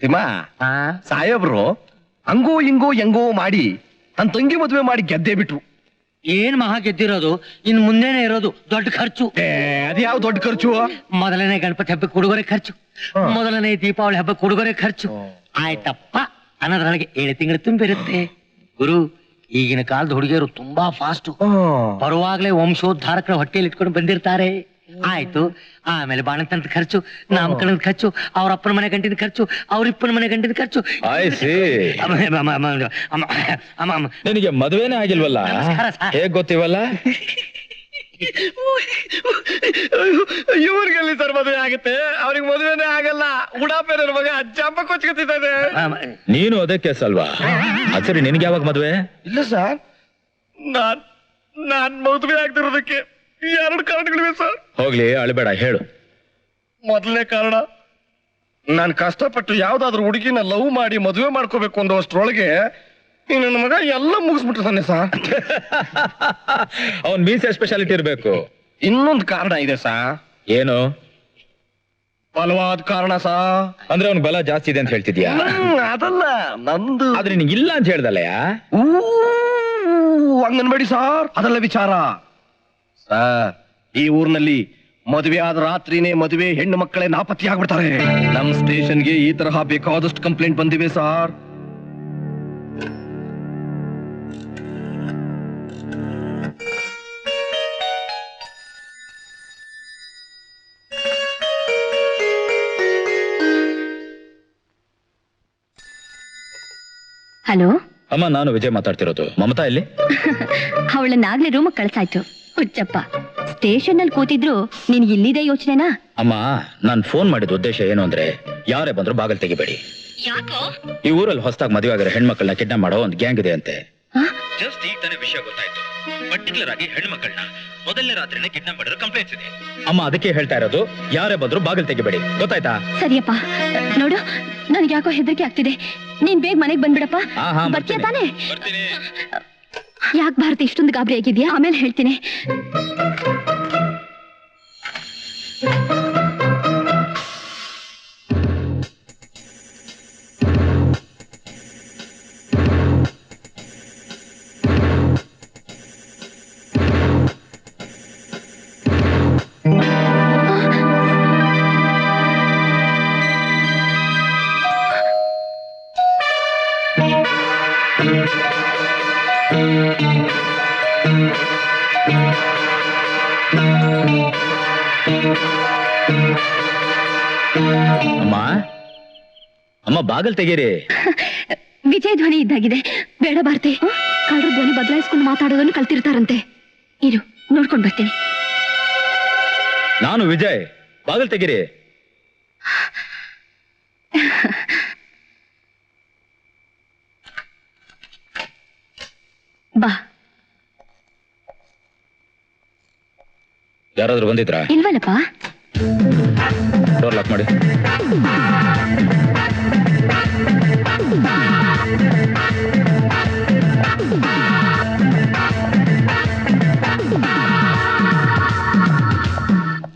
ತಿಮ್ಮ ಸಾಹೇಬ್ರು ಹಂಗೋ ಹಿಂಗೋ ಹೆಂಗೋ ಮಾಡಿ ನನ್ ತಂಗಿ ಮದುವೆ ಮಾಡಿ ಗೆದ್ದೆ ಬಿಟ್ರು. ಏನ್ ಮಹಾ ಗೆದ್ದಿರೋದು? ಇನ್ ಮುಂದೆನೆ ಇರೋದು ದೊಡ್ಡ ಖರ್ಚು. ಏ ಅದ್ಯಾವ ದೊಡ್ಡ ಖರ್ಚು? ಮೊದಲನೇ ಗಣಪತಿ ಹಬ್ಬಕ್ಕೆ ಕುಡುಗೊರೆ ಖರ್ಚು. ಮೊದಲನೇ ದೀಪಾವಳಿ ಹಬ್ಬಕ್ಕೆ ಕುಡುಗೊರೆ ಖರ್ಚು. ಆಯ್ತಪ್ಪ ಅನ್ನೋದ್ರೊಳಗೆ ಏಳು ತಿಂಗಳು ತುಂಬಿರುತ್ತೆ. ಗುರು ಈಗಿನ ಕಾಲದ ಹುಡುಗಿಯರು ತುಂಬಾ ಫಾಸ್ಟ್ ಬರುವಾಗ್ಲೇ ವಂಶೋದ್ಧಾರಕರ ಹೊಟ್ಟೆಯಲ್ಲಿ ಇಟ್ಕೊಂಡು ಬಂದಿರ್ತಾರೆ. ಆಯ್ತು. ಆಮೇಲೆ ಬಾಣಂತನದ ಖರ್ಚು ನಾಮಕರಣದ ಖರ್ಚು ಅವ್ರ ಅಪ್ಪನ ಮನೆ ಗಂಟಿನ ಖರ್ಚು ಅವ್ರ ಇಪ್ಪನ ಮನೆ ಗಂಟಿನ ಖರ್ಚು. ಅಮ್ಮ, ಅಮ್ಮ, ಅಮ್ಮ, ಅಮ್ಮ, ಅಮ್ಮ, ಅಮ್ಮ. ನಿನಗೆ ಮದುವೆನೇ ಆಗಿಲ್ವಲ್ಲ? ನಮಸ್ಕಾರ ಸರ್. ಹೇಗ್ ಗೊತ್ತಿವಲ್ಲ? ಇವ್ರಿಗೆಲ್ಲಿ ಸರ್ ಮದುವೆ ಆಗುತ್ತೆ? ಅವ್ರಿಗೆ ಮದುವೆನೇ ಆಗಲ್ಲ. ಉಡಾಪೆ ಮಗ ಅಜ್ಜಪ್ಪ ಕೊಚ್ಕೊತಿದ್ದಾನೆ. ಅಮ್ಮ, ನೀನು ಅದಕ್ಕೆ ಸಲ್ವಾ? ಅಲ್ವಾ ಸರಿ ನಿನ್ಗೆ ಯಾವಾಗ ಮದುವೆ? ಇಲ್ಲ ಸರ್. ನಾನ್ ನಾನ್ ಮದುವೆ ಆಗ್ತಿರೋದಕ್ಕೆ ಎರಡು ಕಾರಣಗಳಿವೆ ಸರ್. ಹೋಗ್ಲಿ ಅಳಬೇಡ ಹೇಳು. ಮೊದಲನೇ ಕಾರಣ ನಾನು ಕಷ್ಟಪಟ್ಟು ಯಾವ್ದಾದ್ರು ಹುಡುಗಿನ ಲವ್ ಮಾಡಿ ಮದುವೆ ಮಾಡ್ಕೋಬೇಕು ಅನ್ನೋ ಅಷ್ಟರೊಳಗೆ ಈ ನನ್ನ ಮಗ ಎಲ್ಲ ಮುಗಿಸ್ಬಿಟ್ಟಿರ್ತಾನೆ ಸರ್. ಅವನ್ ಮೀಸೆ ಸ್ಪೆಷಾಲಿಟಿ ಇರ್ಬೇಕು. ಇನ್ನೊಂದು ಕಾರಣ ಇದೆ ಸಾ ಏನು? ಬಲವಾದ ಕಾರಣ ಸಾ ಅಂದ್ರೆ ಅವ್ನ್ ಬಲ ಜಾಸ್ತಿ ಇದೆ ಅಂತ ಹೇಳ್ತಿದ್ಯಾ? ಅದಲ್ಲ ನಂದು ಆದ್ರೆ ನಿಂಗೆ ಇಲ್ಲ ಅಂತ ಹೇಳ್ದಲ್ಲಯ್ಯ? ಊ, ಹಂಗನ್ಬೇಡಿ ಸಾರ್. ಅದಲ್ಲ ವಿಚಾರ. ಸರ್ ಈ ಊರಿನಲ್ಲಿ ಮದುವೆ ಆದ ರಾತ್ರಿನೇ ಮದುವೆ ಹೆಣ್ಣು ಮಕ್ಕಳೇ ನಾಪತ್ತೆ ಆಗ್ಬಿಡ್ತಾರೆ. ನಮ್ ಸ್ಟೇಷನ್ಗೆ ಈ ತರಹ ಬೇಕಾದಷ್ಟು ಕಂಪ್ಲೇಂಟ್ ಬಂದಿವೆ ಸರ್. ಹಲೋ? ಅಮ್ಮ ನಾನು ವಿಜಯ್ ಮಾತಾಡ್ತಿರೋದು. ಮಮತಾ ಇಲ್ಲಿ ಅವಳನ್ನಾಗ್ಲೇ ರೂಮ್ ಕಳ್ಸಾಯ್ತು. ಹುಚ್ಚಪ್ಪ. ಸ್ಟೇಷನ್ ಅಲ್ಲಿ ಕೂತಿದ್ರು ನಿನ್ ಇಲ್ಲಿದೆ ಯೋಚನೆನಾ? ಅಮ್ಮ ನಾನ್ ಫೋನ್ ಮಾಡಿದ ಉದ್ದೇಶ ಏನು ಅಂದ್ರೆ ಯಾರೇ ಬಂದ್ರು ಬಾಗಲ್ ತೆಗಿಬೇಡಿ. ಯಾಕೋ? ಈ ಊರಲ್ಲಿ ಹೊಸದಾಗಿ ಮದುವೆ ಆಗಿರೋ ಹೆಣ್ಮಕ್ಳನ್ನ ಕಿಡ್ನಾಪ್ ಮಾಡೋ ಒಂದು ಗ್ಯಾಂಗ್ ಇದೆ ಅಂತೆ? ಜಸ್ಟ್ ಈಗ ತಾನೇ ವಿಷಯ ಗೊತ್ತಾಯ್ತು. ಪರ್ಟಿಕ್ಯುಲರ್ ಆಗಿ ಹೆಣ್ಮಕ್ಳನ್ನ ಮೊದಲನೇ ರಾತ್ರಿನೇ ಕಿಡ್ನಾಪ್ ಮಾಡಿರೋ ಕಂಪ್ಲೇಂಟ್ಸ್ ಇದೆ. ಅಮ್ಮ ಅದಕ್ಕೆ ಹೇಳ್ತಾ ಇರೋದು ಯಾರೇ ಬಂದ್ರು ಬಾಗಿಲು ತೆಗಿಬೇಡಿ. ಗೊತ್ತಾಯ್ತಾ? ಸರಿಯಪ್ಪ. ನೋಡು ನನಗೆ ಯಾಕೋ ಹೆದರಿಕೆ ಆಗ್ತಿದೆ. ನೀನ್ ಬೇಗ ಮನೆಗೆ ಬಂದ್ಬಿಡಪ್ಪ. ಬರ್ತೀಯ ಬರ್ತೀನಿ. ತಾನೇ? ಬರ್ತೀನಿ. ಯಾಕೆ ಭಾರತ ಇಷ್ಟೊಂದು ಗಾಬರಿ ಆಗಿದ್ಯಾ? ಆಮೇಲೆ ಹೇಳ್ತೀನಿ. ಅಮ್ಮ ಅಮ್ಮ ಬಾಗಲ್ ತೆಗೀರಿ. ವಿಜಯ ಧ್ವನಿ ಇದ್ದಾಗಿದೆ. ಬೇಡ ಭಾರತಿ. ಕಳ್ಳರ ಧ್ವನಿ ಬದಲಾಯಿಸ್ಕೊಂಡು ಮಾತಾಡೋದನ್ನು ಕಲ್ತಿರ್ತಾರಂತೆ. ಇರು ನೋಡ್ಕೊಂಡು ಬರ್ತೀನಿ. ನಾನು ವಿಜಯ್ ಬಾಗಲ್ ತೆಗೀರಿ. ಬಾ. ಯಾರಾದ್ರೂ ಬಂದಿದ್ರಾ? ಇಲ್ವಲ್ಲಪ್ಪ? ಡೋರ್ ಲಾಕ್ ಮಾಡಿ.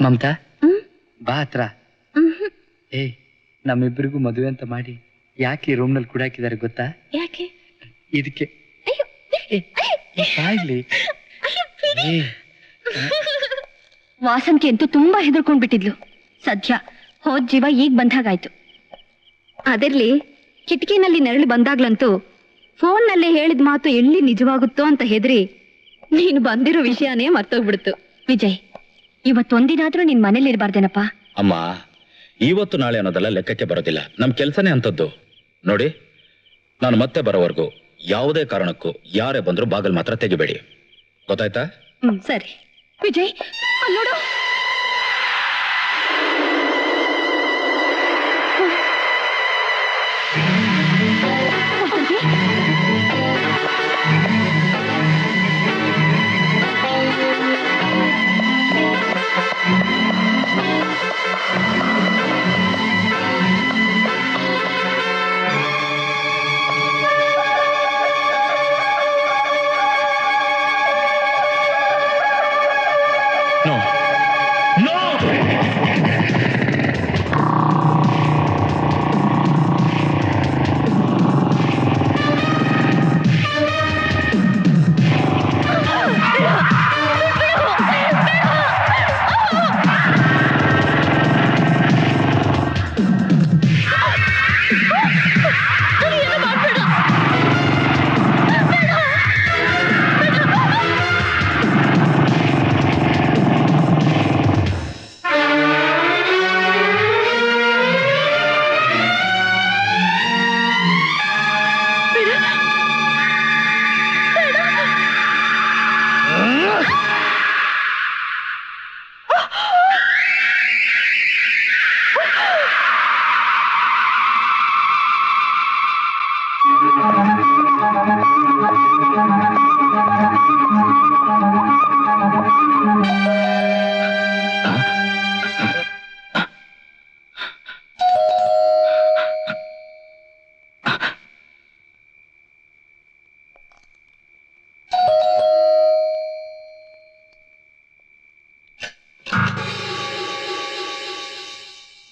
ಮಮತಾ? ಬಾ ಹತ್ರ. ಏ ನಮ್ಮಿಬ್ಬರಿಗೂ ಮದುವೆ ಅಂತ ಮಾಡಿ ಯಾಕೆ ರೂಮ್ನಲ್ಲಿ ಕುಡಾಕಿದ್ದಾರೆ ಗೊತ್ತಾ? ಯಾಕೆ? ಇದಕ್ಕೆ. ವಾಸಂತಿ ಅಂತೂ ತುಂಬಾ ಹೆದರ್ಕೊಂಡ್ ಬಿಟ್ಟಿದ್ಲು ಸದ್ಯ ಹೋದ್ ಜೀವ ಈಗ ಬಂದಾಗಾಯ್ತು ಅದರ್ಲಿ ಕಿಟಕಿನಲ್ಲಿ ನೆರಳು ಬಂದಾಗ್ಲಂತೂ ಫೋನ್ನಲ್ಲೇ ಹೇಳಿದ ಮಾತು ಎಲ್ಲಿ ನಿಜವಾಗುತ್ತೋ ಅಂತ ಹೆದರಿ ನೀನು ಬಂದಿರೋ ವಿಷಯನೇ ಮರ್ತೋಗ್ಬಿಡ್ತು. ವಿಜಯ್ ಇವತ್ತೊಂದಿನಾದ್ರೂ ನಿನ್ ಮನೇಲಿ ಇರಬಾರ್ದೇನಪ್ಪ? ಅಮ್ಮ ಇವತ್ತು ನಾಳೆ ಅನ್ನೋದೆಲ್ಲ ಲೆಕ್ಕಕ್ಕೆ ಬರೋದಿಲ್ಲ. ನಮ್ ಕೆಲ್ಸನೇ ಅಂತದ್ದು ನೋಡಿ ನಾನು ಮತ್ತೆ ಬರೋವರೆಗೂ ಯಾವುದೇ ಕಾರಣಕ್ಕೂ ಯಾರೇ ಬಂದ್ರು ಬಾಗಲ್ ಮಾತ್ರ ತೆಗಿಬೇಡಿ. ಗೊತ್ತಾಯ್ತಾ? ಹ್ಮ್ ಸರಿ. ವಿಜಯ್ ವಾಸಂತಿ?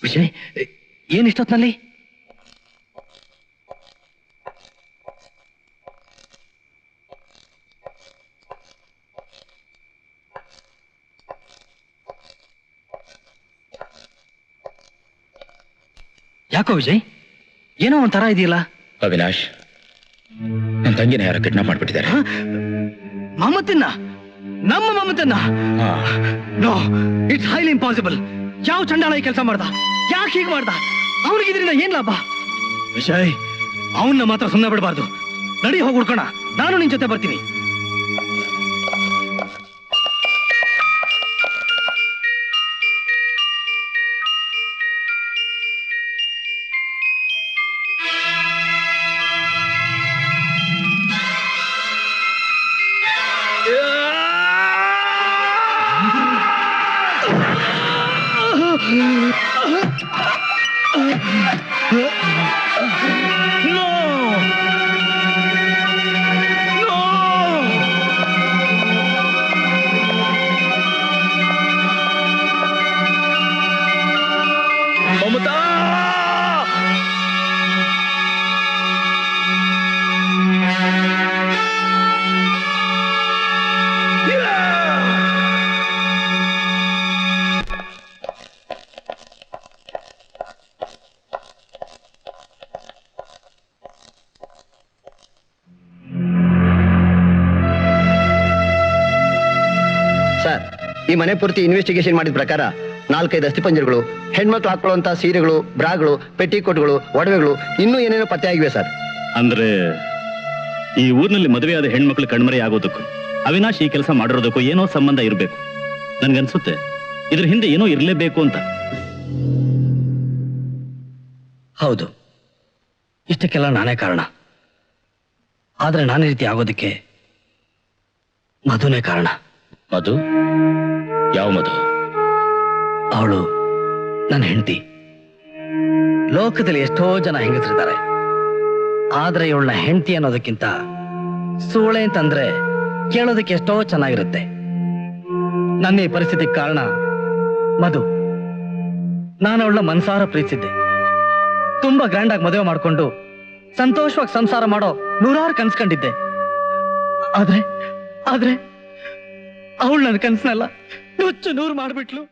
ವಿಜಯ್ ಏನ್ ಇಷ್ಟೊತ್ತಿನಲ್ಲಿ ಯಾಕೋ ವಿಜಯ್? ಏನೋ ಒಂಥರ ಇದೆಯಲ್ಲ? ಅವಿನಾಶ್ ನನ್ನ ತಂಗಿನ ಯಾರೋ ಕಿಡ್ನಾಪ್ ಮಾಡ್ಬಿಟ್ಟಿದ್ದಾರೆ. ಮಮತನ್ನ ನಮ್ಮ ಮಮತನ್ನ ನೋ ಇಟ್ಸ್ ಹೈಲಿ ಇಂಪಾಸಿಬಲ್ ಯಾವ ಚಂಡಾಳ ಈ ಕೆಲಸ ಮಾಡ್ದ? ಯಾಕೆ ಹೀಗೆ ಮಾಡ್ದ? ಅವ್ರಿಗೆ ಇದರಿಂದ ಏನ್ ಲಾಭ? ವಿಷಯ್ ಅವನ್ನ ಮಾತ್ರ ಸುಮ್ಮನೆ ಬಿಡಬಾರ್ದು. ನಡಿ ಹೋಗಿ ಹುಡ್ಕೋಣ ನಾನು ನಿನ್ ಜೊತೆ ಬರ್ತೀನಿ. ಈ ಮನೆ ಪೂರ್ತಿ ಇನ್ವೆಸ್ಟಿಗೇಷನ್ ಮಾಡಿದ ಪ್ರಕಾರ ನಾಲ್ಕೈದು ಅಸ್ಥಿಪಂಜರಗಳು ಹೆಣ್ಮಕ್ಳು ಹಾಕೊಳ್ಳುವಂತ ಸೀರೆಗಳು ಬ್ರಾಗಳು ಪೆಟ್ಟಿಕೋಟ್ಗಳು ಒಡವೆಗಳು ಇನ್ನೂ ಏನೇನೋ ಪತ್ತೆ ಆಗಿವೆ ಸರ್. ಅಂದ್ರೆ ಈ ಊರಿನಲ್ಲಿ ಮದುವೆಯಾದ ಹೆಣ್ಮಕ್ಳು ಕಣ್ಮರೆ ಆಗೋದಕ್ಕೂ ಅವಿನಾಶ್ ಈ ಕೆಲಸ ಮಾಡಿರೋದಕ್ಕೂ ಏನೋ ಸಂಬಂಧ ಇರಬೇಕು. ನನ್ಗನ್ಸುತ್ತೆ ಇದ್ರ ಹಿಂದೆ ಏನೋ ಇರಲೇಬೇಕು ಅಂತ. ಹೌದು. ಇಷ್ಟಕ್ಕೆಲ್ಲ ನಾನೇ ಕಾರಣ. ಆದ್ರೆ ನಾನೇ ರೀತಿ ಆಗೋದಕ್ಕೆ ಮಧುನೇ ಕಾರಣ. ಮಧು? ಯಾವ ಮಧು? ಅವಳು ನನ್ನ ಹೆಂಡತಿ. ಲೋಕದಲ್ಲಿ ಎಷ್ಟೋ ಜನ ಹೆಂಗಸರಿದ್ದಾರೆ. ಆದ್ರೆ ಇವಳನ್ನ ಹೆಂಡತಿ ಅನ್ನೋದಕ್ಕಿಂತ ಸೂಳೆ ಅಂತಂದ್ರೆ ಕೇಳೋದಕ್ಕೆ ಎಷ್ಟೋ ಚೆನ್ನಾಗಿರುತ್ತೆ. ನನ್ನ ಈ ಪರಿಸ್ಥಿತಿಗೆ ಕಾರಣ ಮಧು. ನಾನು ಅವಳನ್ನ ಮನಸಾರ ಪ್ರೀತಿಸಿದ್ದೆ. ತುಂಬಾ ಗ್ರ್ಯಾಂಡ್ ಆಗಿ ಮದುವೆ ಮಾಡ್ಕೊಂಡು ಸಂತೋಷವಾಗಿ ಸಂಸಾರ ಮಾಡೋ ನೂರಾರು ಕನ್ಸ್ಕೊಂಡಿದ್ದೆ ಆದ್ರೆ ಆದ್ರೆ ಅವಳು ನನ್ನ ಕನ್ಸನ್ನೆಲ್ಲ ನುಚ್ಚು ನೂರು ಮಾಡ್ಬಿಟ್ಲು.